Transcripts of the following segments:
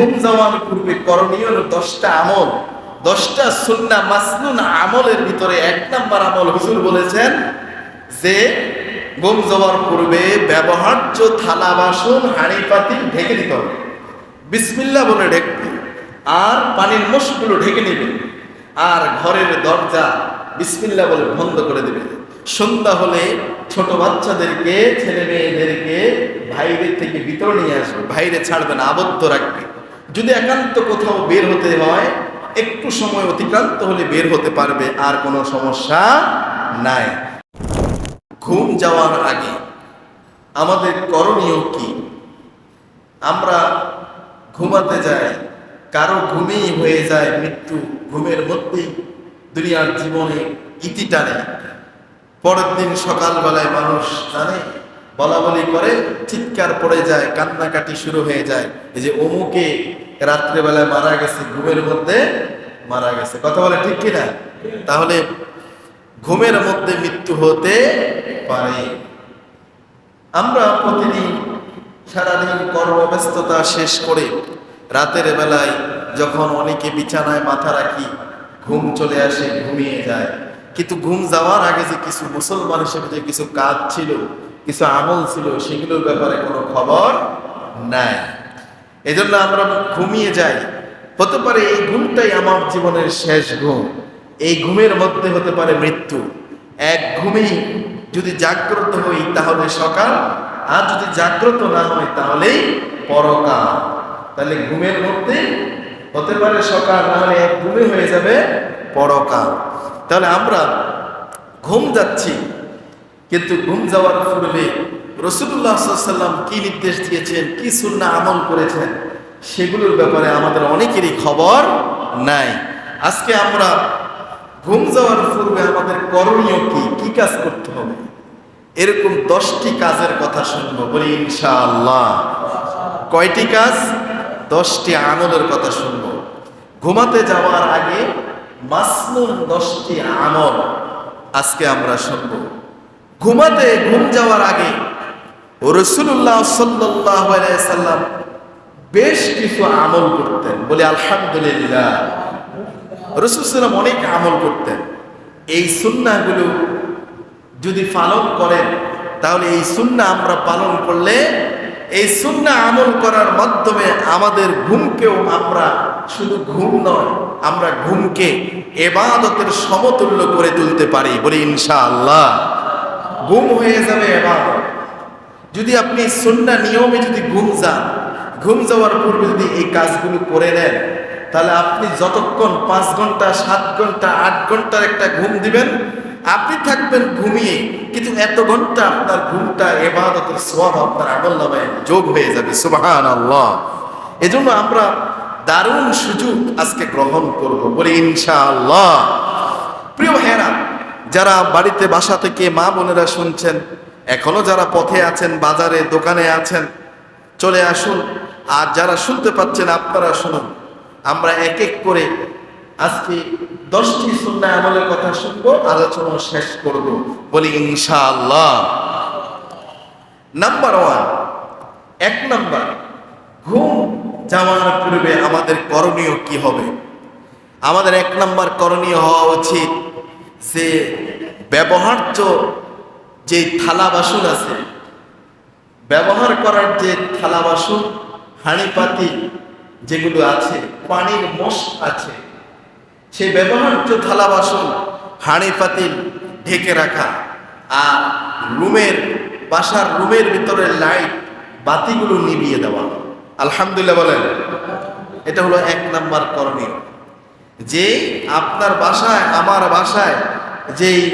ঘুম যাওয়ার পূর্বে করণীয় দশটা আমল। দশটা সুন্না মাসনুন আমলের ভিতরে এক নাম্বার আমল হুজুর বলেছেন যে, ঘুম যাওয়ার পূর্বে ব্যবহার্য থালা, বাসন, হাঁড়ি পাতিল ঢেকে দিতে হবে। বিসমিল্লা বলে ঢেকবে। আর পানির মোষগুলো ঢেকে নেবে। আর ঘরের দরজা বিসমিল্লা বলে বন্ধ করে দেবে। সন্ধ্যা হলে ছোট বাচ্চাদেরকে, ছেলে মেয়েদেরকে বাইরে থেকে ভিতর নিয়ে আসবে। বাইরে ছাড়বে না, আবদ্ধ রাখবে। যদি একান্ত কোথাও বের হতে হয়, একটু সময় অতিক্রান্ত হলে বের হতে পারবে, আর কোনো সমস্যা নাই। ঘুম যাওয়ার আগে আমাদের করণীয় কি? আমরা ঘুমাতে যাই, কারও ঘুমেই হয়ে যায় মৃত্যু, ঘুমের মধ্যেই দুনিয়ার জীবনে ইতি টানে। পরের দিন সকালবেলায় মানুষ জানে বলা বলি করে, চিৎকার পড়ে যায়, কান্নাকাটি শুরু হয়ে যায়। এই যে অমুকে রাত্রেবেলায় মারা গেছে, ঘুমের মধ্যে মারা গেছে। কথা বলে ঠিক কিনা? তাহলে ঘুমের মধ্যে মৃত্যু হতে পারে। আমরা প্রতিদিন সারাদিন কর্মব্যস্ততা শেষ করে রাতের বেলায় যখন অনেকে বিছানায় মাথা রাখি, ঘুম চলে আসে, ঘুমিয়ে যায়। কিন্তু ঘুম যাওয়ার আগে যে কিছু মুসলমান হিসেবে যে কিছু কাজ ছিল, কিছু আমল ছিল, সেগুলোর ব্যাপারে কোনো খবর নাই। এজন্য আমরা ঘুমিয়ে যাই। হতে পারে এই ঘুমটাই আমার জীবনের শেষ ঘুম। এই ঘুমের মধ্যে হতে পারে মৃত্যু। এক ঘুমেই যদি জাগ্রত হই তাহলে সকাল, আর যদি জাগ্রত না হয় তাহলেই পরকাল। তাহলে ঘুমের মধ্যে হতে পারে সকাল না হলে এক ঘুমে হয়ে যাবে পরকাল। তাহলে আমরা ঘুম যাচ্ছি, কিন্তু ঘুম যাওয়ার পূর্বে রসুল্লাহ সাল্লাম কি নির্দেশ দিয়েছেন, কি সুন্না আমল করেছেন, সেগুলোর ব্যাপারে আমাদের অনেকেরই খবর নাই। আজকে আমরা ঘুম যাওয়ার পূর্বে আমাদের করণীয় কি? কি কাজ করতে হবে? এরকম দশটি কাজের কথা শুনব, বলি ইনশাআল্লাহ। কয়টি কাজ? দশটি আমলের কথা শুনব। ঘুমাতে যাওয়ার আগে মাসনুন দশটি আমল আজকে আমরা শুনব। ঘুমাতে, ঘুম যাওয়ার আগে রসুল্লাহ সাল্লাহ সাল্লাম বেশ কিছু আমল করতেন। বলে, আলহামদুলিল্লাহ। রসুলাম অনেক আমল করতেন। এই সুন্নাগুলো যদি পালন করেন, তাহলে এই সুন্না আমরা পালন করলে এই সুন্না আমল করার মাধ্যমে আমাদের ঘুমকেও আমরা শুধু ঘুম নয়, আমরা ঘুমকে এবাদতের সমতুল্য করে তুলতে পারি। বলি, ইনশাআল্লাহ। ঘুম হয়ে যাবে এবাদত। যদি আপনি সুন্না নিয়মে যদি ঘুম যান, ঘুম যাওয়ার পূর্বে যদি এই কাজগুলো করে নেন, তাহলে আপনি যতক্ষণ পাঁচ ঘণ্টা, সাত ঘণ্টা, আট ঘণ্টার একটা ঘুম দিবেন, আপনি থাকবেন ঘুমিয়ে। কিন্তু এত ঘণ্টা আপনার ঘুমটা এবাদতের সব আপনার আমল নামায় যোগ হয়ে যাবে সুবাহান আল্লাহ এজন্য আমরা দারুণ সুযোগ আজকে গ্রহণ করব, বলি ইনশাআল্লাহ। প্রিয় ভাইয়েরা, যারা বাড়িতে বাসা থেকে মা বোনেরা শুনছেন এখনও যারা পথে আছেন, বাজারে, দোকানে আছেন, চলে আসুন। আর যারা শুনতে পাচ্ছেন, আপনারা শুনুন। আমরা এক এক করে আজকে দশটি সুন্না আমলের কথা শুনব, আলোচনা শেষ করব। বলি, ইনশাআল্লাহ। নাম্বার ওয়ান এক নাম্বার ঘুম যাওয়ার পূর্বে আমাদের করণীয় কি হবে? আমাদের এক নাম্বার করণীয় হওয়া উচিত যে ব্যবহার্য যে থালা বাসন আছে, ব্যবহার করার যে থালা বাসন হাঁড়ি পাতি যেগুলো আছে, পানির মশ আছে সেই ব্যবহার্য থালা বাসন হাঁড়ি পাতিল ঢেকে রাখা আর রুমের, বাসার রুমের ভিতরে লাইট, বাতিগুলো নিভিয়ে দেওয়া। আলহামদুলিল্লাহ বলেন, এটা হলো এক নাম্বার করণীয়। যে আপনার বাসায়, আমার বাসায় যেই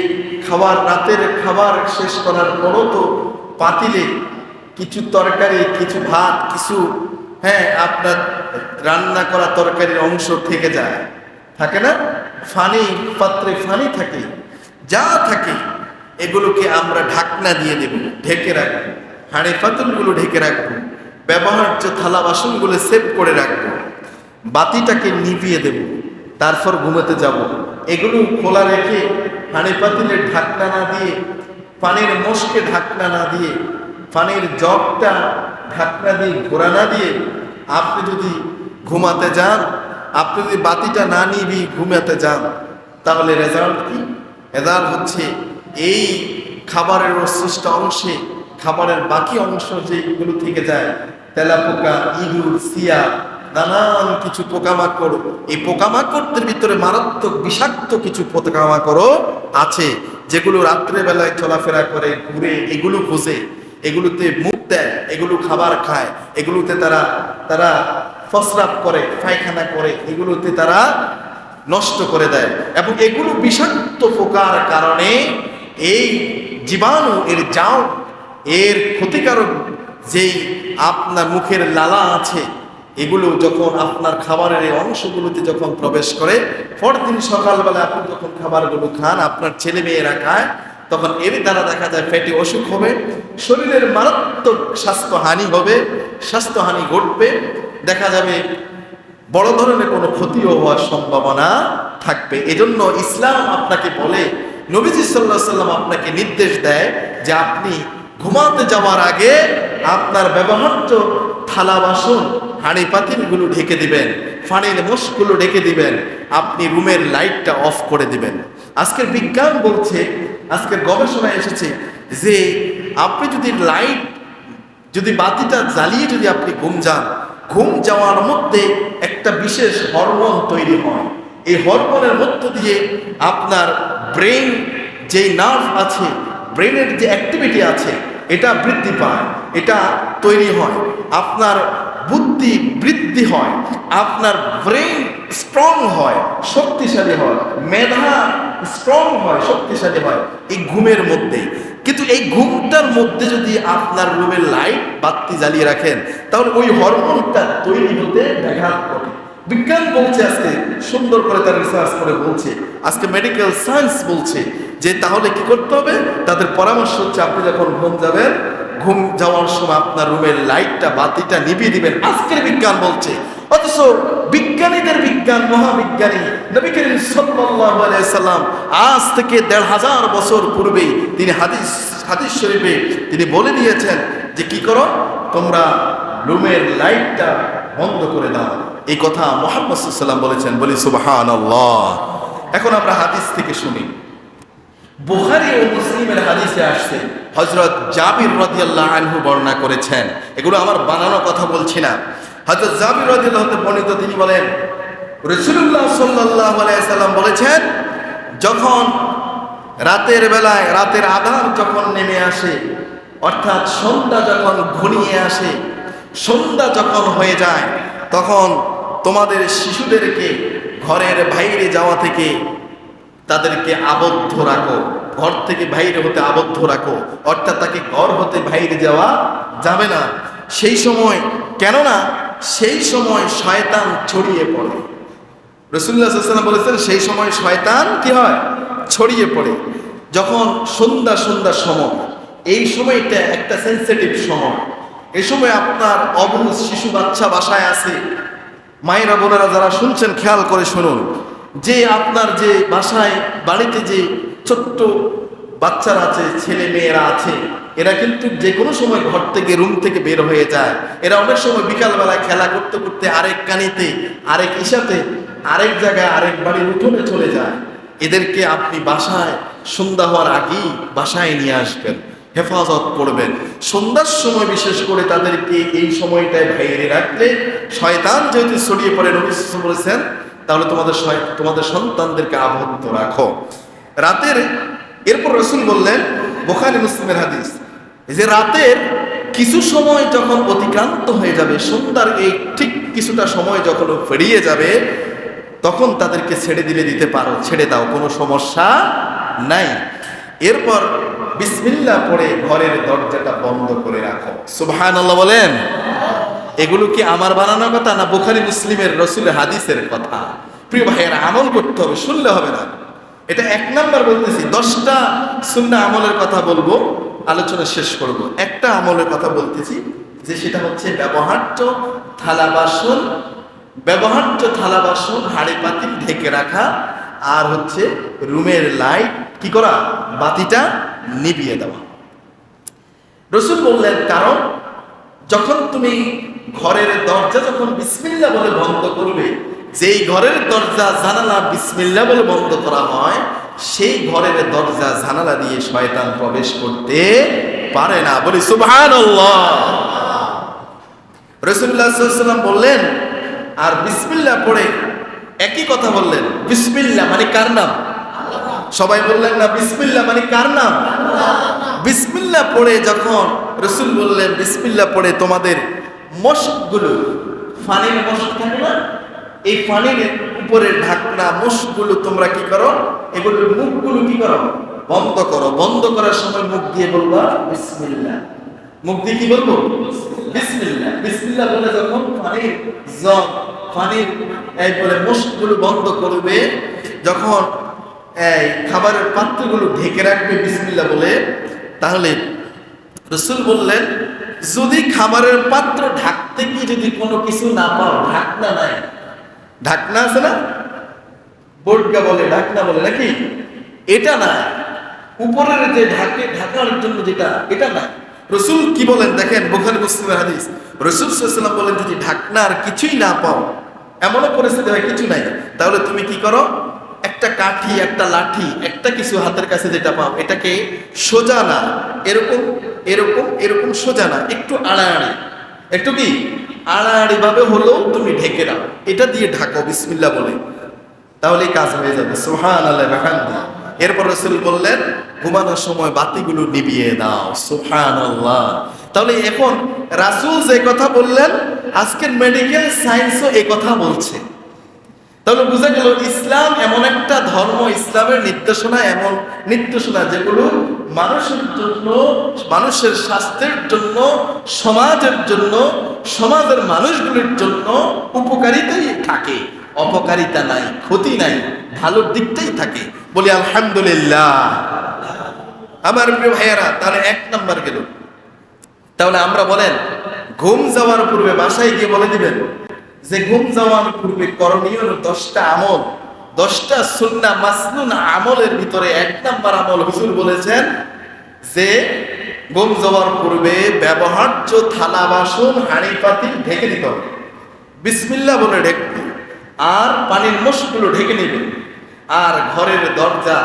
খাবার, রাতের খাবার শেষ করার পরও তো পাতিলে কিছু তরকারি, কিছু ভাত, কিছু হ্যাঁ আপনার রান্না করা তরকারির অংশ থেকে যায়। থাকে না? ফানি, পাত্রে ফানি থাকে। যা থাকে, এগুলোকে আমরা ঢাকনা দিয়ে দেব, ঢেকে রাখব। হাঁড়ি পাতুলগুলো ঢেকে রাখব। ব্যবহার্য থালা বাসনগুলো সেভ করে রাখব। বাতিটাকে নিভিয়ে দেব। তারপর ঘুমাতে যাব। এগুলো খোলা রেখে হাঁড়ি পাতিলের ঢাকনা না দিয়ে, পানির মোষকে ঢাকনা না দিয়ে, পানির জগটা ঢাকনা দিয়ে ঘোরা না দিয়ে আপনি যদি ঘুমাতে যান, আপনি যদি বাতিটা না নিবি ঘুমাতে যান, তাহলে রেজাল্ট কি? রেজাল্ট হচ্ছে এই খাবারের অবশিষ্ট অংশে, খাবারের বাকি অংশ যেগুলো থেকে যায়, তেলাপোকা, ইঁদুর সিয়া নানান কিছু পোকামাকড়। এই পোকামাকড়দের ভিতরে মারাত্মক বিষাক্ত কিছু পোকামাকড়ও আছে, যেগুলো রাত্রেবেলায় চলাফেরা করে, ঘুরে, এগুলো খোঁজে। এগুলোতে মুখ দেয়, এগুলো খাবার খায়, এগুলোতে তারা তারা ফসরাপ করে, পায়খানা করে, এগুলোতে তারা নষ্ট করে দেয়। এবং এগুলো বিষাক্ত পোকার কারণে এই জীবাণু, এর যাও এর ক্ষতিকারক যেই আপনার মুখের লালা আছে এগুলো যখন আপনার খাবারের এই অংশগুলোতে যখন প্রবেশ করে, পরদিন সকালবেলা আপনি যখন খাবারগুলো খান, আপনার ছেলে মেয়েরা খায়, তখন এর দ্বারা দেখা যায় ফ্যাটি অসুখ হবে, শরীরের মারাত্মক স্বাস্থ্যহানি হবে, স্বাস্থ্যহানি ঘটবে, দেখা যাবে বড় ধরনের কোনো ক্ষতিও হওয়ার সম্ভাবনা থাকবে। এজন্য ইসলাম আপনাকে বলে, নবীজি সাল্লাহ সাল্লাম আপনাকে নির্দেশ দেয় যে আপনি ঘুমাতে যাওয়ার আগে আপনার ব্যবহার্য থালা বাসন, হাঁড়ি পাতিলগুলো ঢেকে দিবেন ফানির মোষগুলো ঢেকে দিবেন, আপনি রুমের লাইটটা অফ করে দিবেন। আজকের বিজ্ঞান বলছে, আজকের গবেষণায় এসেছে যে আপনি যদি লাইট, যদি বাতিটা জ্বালিয়ে যদি আপনি ঘুম যান, ঘুম যাওয়ার মধ্যে একটা বিশেষ হরমোন তৈরি হয়। এই হরমোনের মধ্য দিয়ে আপনার ব্রেন যেই নার্ভ আছে, ব্রেনের যে অ্যাক্টিভিটি আছে এটা বৃদ্ধি পায়, এটা তৈরি হয়। আপনার বুদ্ধি বৃদ্ধি হয়, আপনার ব্রেন স্ট্রং হয়, শক্তিশালী হয়, মেধা স্ট্রং হয়, শক্তিশালী হয় এই ঘুমের মধ্যে। কিন্তু এই ঘুমটার মধ্যে যদি আপনার রুমের লাইট বাতি জ্বালিয়ে রাখেন, তাহলে ওই হরমোনটা তৈরি হতে ব্যাঘাত ঘটে। বিজ্ঞান বলছে আজকে, সুন্দর করে তার রিসার্চ করে বলছে। আজকে মেডিকেল সায়েন্স বলছে যে তাহলে কি করতে হবে? তাদের পরামর্শ হচ্ছে আপনি যখন ঘুম যাবেন, ঘুম যাওয়ার সময় আপনার রুমের লাইটটা বাতিটা নিভিয়ে দিবেন। আজকের বিজ্ঞান বলছে। অথচ বিজ্ঞানীদের বিজ্ঞান, মহাবিজ্ঞানী নবী করিম সাল্লাম আজ থেকে দেড় হাজার বছর পূর্বেই তিনি হাদিস হাদিস শরীফে তিনি বলে দিয়েছেন যে কি করো? তোমরা রুমের লাইটটা বন্ধ করে দাও। এই কথা মোহাম্মদ বলেছেন, বলি সুবাহান এখন আমরা হাদিস থেকে শুনি। বুখারি ও মুসলিমের হাদিসে আসছে হজরত জাবির রাদিয়াল্লাহু আনহু বর্ণনা করেছেন। এগুলো আমার বানানো কথা বলছি না। হজরত জাবির রাদিয়াল্লাহু আনহু বর্ণিত, তিনি বলেন, রাসূলুল্লাহ সাল্লাল্লাহু আলাইহি সাল্লাম বলেছেন, যখন রাতের বেলায়, রাতের আধার যখন নেমে আসে, অর্থাৎ সন্ধ্যা যখন ঘনিয়ে আসে, সন্ধ্যা যখন হয়ে যায়, তখন তোমাদের শিশুদেরকে ঘরের বাইরে যাওয়া থেকে তাদেরকে আবদ্ধ রাখো। ঘর থেকে বাইরে হতে আবদ্ধ রাখো। অর্থাৎ তাকে ঘর হতে বাইরে যাওয়া যাবে না। সেই সময়, কেননা সেই সময় শয়তান ছড়িয়ে পড়ে। রসুল্লাহাম বলেছেন, সেই সময় শয়তান কি হয়? ছড়িয়ে পড়ে। যখন সন্ধ্যা সন্ধ্যা সময়, এই সময়টা একটা সেন্সিটিভ সময়। এ সময় আপনার অবুজ শিশু বাচ্চা বাসায় আছে। মায়েরা, বোনেরা যারা শুনছেন, খেয়াল করে শুনুন। যে আপনার যে বাসায়, বাড়িতে যে ছোট্ট বাচ্চারা আছে, ছেলে মেয়েরা আছে, এরা কিন্তু যে কোনো সময় ঘর থেকে, রুম থেকে বের হয়ে যায়। এরা অনেক সময় বিকালবেলায় খেলা করতে করতে আরেক কানিতে, আরেক ইশাতে আরেক জায়গায়, আরেক বাড়ির উঠোনে চলে যায়। এদেরকে আপনি বাসায় সন্ধ্যা হওয়ার আগেই বাসায় নিয়ে আসবেন। হেফাজত করবেন। সন্ধ্যার সময় বিশেষ করে তাদেরকে এই সময়টায় বাইরে রাখলে শয়তান যেহেতু ছড়িয়ে পড়ে, নবী বলেছেন, তাহলে তোমাদের তোমাদের সন্তানদেরকে আবদ্ধ রাখো। রাতের, এরপর রসুল বললেন, বোখারি মুসলিমের হাদিস, যে রাতের কিছু সময় যখন অতিক্রান্ত হয়ে যাবে, সন্ধ্যার এই ঠিক কিছুটা সময় যখন পেরিয়ে যাবে, তখন তাদেরকে ছেড়ে দিলে দিতে পারো, ছেড়ে দাও, কোনো সমস্যা নাই। এরপর বিসমিল্লা পড়ে ঘরের দরজাটা বন্ধ করে রাখো। সুবহান আল্লাহ বলেন। এগুলো কি আমার বানানো কথা না বুখারি মুসলিমের রসুল হাদিসের কথা? প্রিয় ভাইয়েরা, আমল করতে হবে, শুনলে হবে না। এটা এক নাম্বার বলতেছি, দশটা সুন্না আমলের কথা বলব, আলোচনা শেষ করব। একটা আমলের কথা বলতেছি, যে সেটা হচ্ছে ব্যবহার্য থালা বাসন, ব্যবহার্য থালা বাসন হাড়ি পাতিল ঢেকে রাখা, আর হচ্ছে রুমের লাইট, কি করা? বাতিটা নিভিয়ে দেওয়া। রসুল বললেন, কারণ যখন তুমি ঘরের দরজা যখন বিসমিল্লা বলে বন্ধ করবে, যেই ঘরের দরজা জানালা বিসমিল্লা বলে বন্ধ করা হয়, সেই ঘরের দরজা জানালা দিয়ে শয়তান প্রবেশ করতে পারে না। বলি, সুবহানাল্লাহ! রসুল্লাহ সাল্লাম বললেন, আর বিসমিল্লা পড়ে একই কথা বললেন। বিসমিল্লা মানে কার নাম? সবাই বললেন, না বিসমিল্লা মানে কার নাম? বিসমিল্লা পড়ে যখন রসুল বললেন বিসমিল্লা পড়ে তোমাদের মশকগুলো। ফানির মশক থাকে না? এই ফানির উপরের ঢাকনা, মশকগুলো তোমরা কি করো? এগুলোর মুখগুলো কি করো? বন্ধ করো। বন্ধ করার সময় মুখ দিয়ে বলবা বিসমিল্লা মুখ দিয়ে কি বলব? বিসমিল্লা বিসমিল্লা বলে যখন পানির জগ পানির এই বলে মুখগুলো বন্ধ করবে, যখন এই খাবারের পাত্রগুলো ঢেকে রাখবে বিসমিল্লা বলে। তাহলে রসুল বললেন, যদি খাবারের পাত্র ঢাকতে গিয়ে যদি কোনো কিছু না পাও, ঢাকনা নাই। ঢাকনা আছে না? বোর্ডকা বলে, ঢাকনা বলে নাকি? এটা না উপরের যে ঢাকে, ঢাকার জন্য যেটা, এটা না রসুল কি বলেন? দেখেন, বোখারি মুসলিমের হাদিস। রসুল সাল্লাম বলেন, যদি ঢাকনা আর কিছুই না পাও, এমনও পরিস্থিতি হয়, কিছু নাই। তাহলে তুমি কি করো? একটা কাঠি, একটা লাঠি, একটা কিছু হাতের কাছে যেটা পাও, এটাকে সোজা না, এরকম এরকম এরকম সোজা না, একটু আড়াআড়ি। একটু কি? আড়াআড়ি ভাবে হলেও তুমি ঢেকে দাও। এটা দিয়ে ঢাকো বিসমিল্লা বলে। তাহলে কাজ হয়ে যাবে। সোহান আল্লাহ এরপর রসুল বললেন, ঘুমানোর সময় বাতিগুলো নিবিয়ে দাও। সোহান আল্লাহ তাহলে এখন রাসুল যে কথা বললেন, আজকের মেডিকেল সায়েন্সও এই কথা বলছে। তাহলে বোঝা গেল ইসলাম এমন একটা ধর্ম, ইসলামের নির্দেশনা এমন নির্দেশনা যেগুলো মানুষের জন্য, মানুষের স্বাস্থ্যের জন্য, সমাজের জন্য, সমাজের মানুষগুলির জন্য উপকারিতাই থাকে। অপকারিতা নাই, ক্ষতি নাই, ভালোর দিকটাই থাকে। বলি, আলহামদুলিল্লাহ। আমার প্রিয় ভাইয়ারা, তাহলে এক নাম্বার গেল। তাহলে আমরা বলেন, ঘুম যাওয়ার পূর্বে বাসায় গিয়ে বলে দিবেন যে ঘুম যাওয়ার পূর্বে করণীয় দশটা আমল। দশটা সুন্না মাসনুন আমলের ভিতরে এক নাম্বার আমল হুজুর বলেছেন যে, ঘুম যাওয়ার পূর্বে ব্যবহার্য থালা, বাসন, হাঁড়ি পাতিল ঢেকে দিতে হবে। বিসমিল্লা বলে ঢেকবে আর পানির মশগুলো ঢেকে নেবে। আর ঘরের দরজা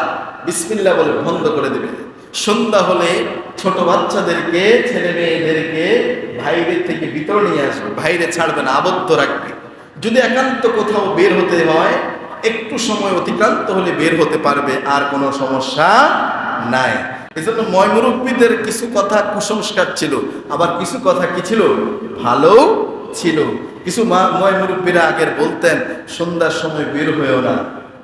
বিসমিল্লা বলে বন্ধ করে দেবে। সন্ধ্যা হলে ছোট বাচ্চাদেরকে, ছেলে মেয়েদেরকে বাইরের থেকে ভিতরে নিয়ে আসবে। বাইরে ছাড়বে না, আবদ্ধ রাখবে। যদি একান্ত কোথাও বের হতে হয়, একটু সময় অতিক্রান্ত হলে বের হতে পারবে, আর কোনো সমস্যা নাই। এজন্য ময় মুরব্বীদের কিছু কথা কুসংস্কার ছিল। আবার কিছু কথা কি ছিল? ভালো ছিল। কিছু মা- ময় মুরব্বীরা আগের বলতেন, সন্ধ্যার সময় বের হয়েও না।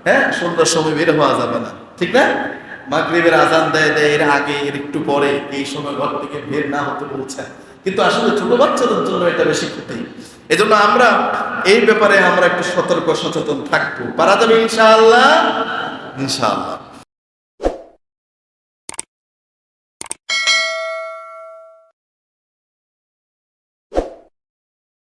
হ্যাঁ? সন্ধ্যার সময় বের হওয়া যাবে না। ঠিক না? মাগরিবের আজান দেয় দেয়, এর আগে, এর একটু পরে, এই সময় ঘর থেকে বের না হতে বলছেন কিন্তু আসলে ছোট বাচ্চাদের জন্য এটা বেশি ক্ষতি। এজন্য আমরা এই ব্যাপারে আমরা একটু সতর্ক, সচেতন থাকব। পারা যাবে ইনশাআল্লাহ? ইনশাআল্লাহ।